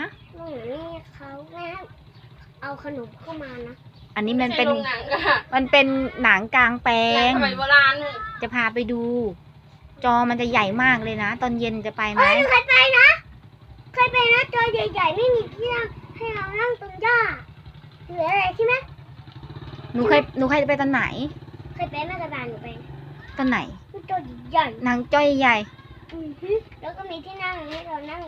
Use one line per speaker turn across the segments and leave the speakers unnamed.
นะ
หนูนี่เขาแม่เอาขนมเข้ามานะ
อันนี้มันเป็น
ไใช่โรงหนังอะ
มันเป็นหนังกลางแปล
หนัง
ง
สมัยโบราณเนี่ย
จะพาไปดู จอมันจะใหญ่มากเลยนะ ตอนเย็นจะไปไหม
เฮ้ยเคยไปนะ เคยไปนะจอใหญ่ๆไม่มีที่นั่งให้เรานั่งตรงหญ้าหรืออะไรใช่ไหม
หนูเคย หนูเคยไปตอนไหน
เคยไปแม่กระดานหนูไป
ตอนไหน
มันจอใหญ่
หนังจอใหญ่
อือฮึแล้วก็มีที่นั่งให้เรานั่ง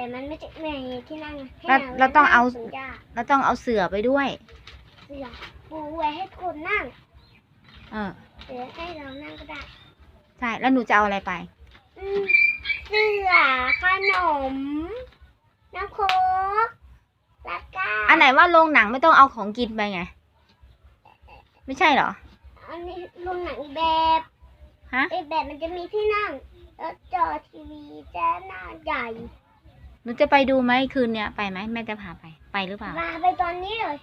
แต่มันไม่ใช่ไม่มีที่นั่งให้
แล้วเราต้องเอา
ตรงหญ้า
แล้วต้องเอาเสือไปด้วย
เสือปูไว้ให้คนนั่ง
เออ
หรือให้เรานั่งก็ได้
ใช่ แล้วหนูจะเอาอะไรไป
อืมเสื้อขนมน้ำโค้กแล้วก็
อันไหนว่าโรงหนังไม่ต้องเอาของกินไปไง ไม่ใช่เหรอ
อันนี้ลงหนังอีกแบบ
ฮะ
อีกแบบมันจะมีที่นั่งแล้วจอทีวีจะหน้าใหญ่
หนูจะไปดูไหมคืนเนี้ยไปไหมแม่จะพาไปไปหรือเปล่า
มาไปตอนนี้เลย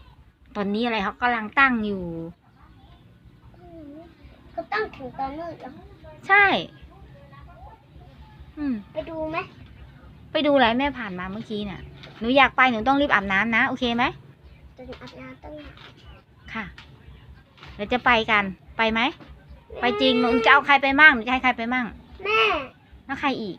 ตอนนี้อะไรเขากำลังตั้งอยู่
อืมก็ต้องถึงตอนมืดแล้ว
ใช่ อืม
ไปดูไหม
ไปดูอะไรแม่ผ่านมาเมื่อกี้น่ะ หนูอยากไปหนูต้องรีบอาบน้ำนะ โอเคไหม
จนอาบน้ำต้อง
ค่ะ เดี๋ยวจะไปกัน ไปไหม ไปจริง หนูจะเอาใครไปมั่งหนูจะให้ใครไปมั่ง
แม่
แล้วใครอีก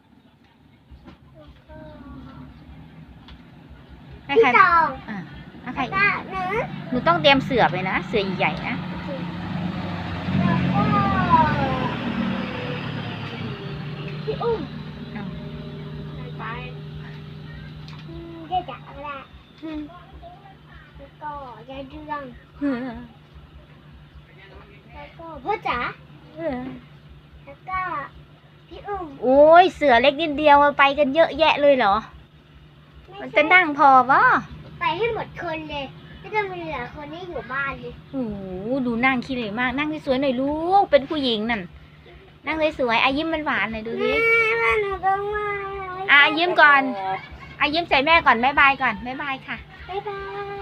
ให้
พี่
ใคร
ตอง
อ่าแล้วใคร
แล้ว
อีก
ก็หนู
หนูต้องเตรียมเสือไปนะ เสือใหญ่ๆนะ
แล้วก็พี่อุ้ม
ไป
อืมเจ๊จ๋าก็ได้อืมแล้วก็ยายเดืองแล้วก็พ่อจ๋าแล้วก็พี่อุ้ม
โอ้ยเสือเล็กนิดเดียวไปกันเยอะแยะเลยเหรอ
ไมั
นจะนั่งพอปะ
ไปให้หมดคนเลยไม่ต้องมีเหลือคนที่อยู่บ้านเลย
โอ้โหดูนั่งขี้เหร่มาก นั่งสวยๆหน่อยลูก เป็นผู้หญิงนั่น นั่งสวยๆอายิ้มมันหวานๆหน่อยดูดิ
แม่หนูต้องมา
อะยิ้มก่อนอายิ้มใส่แม่ก่อนบ๊ายบายก่อนบ๊ายบายค่ะ
บ๊ายบาย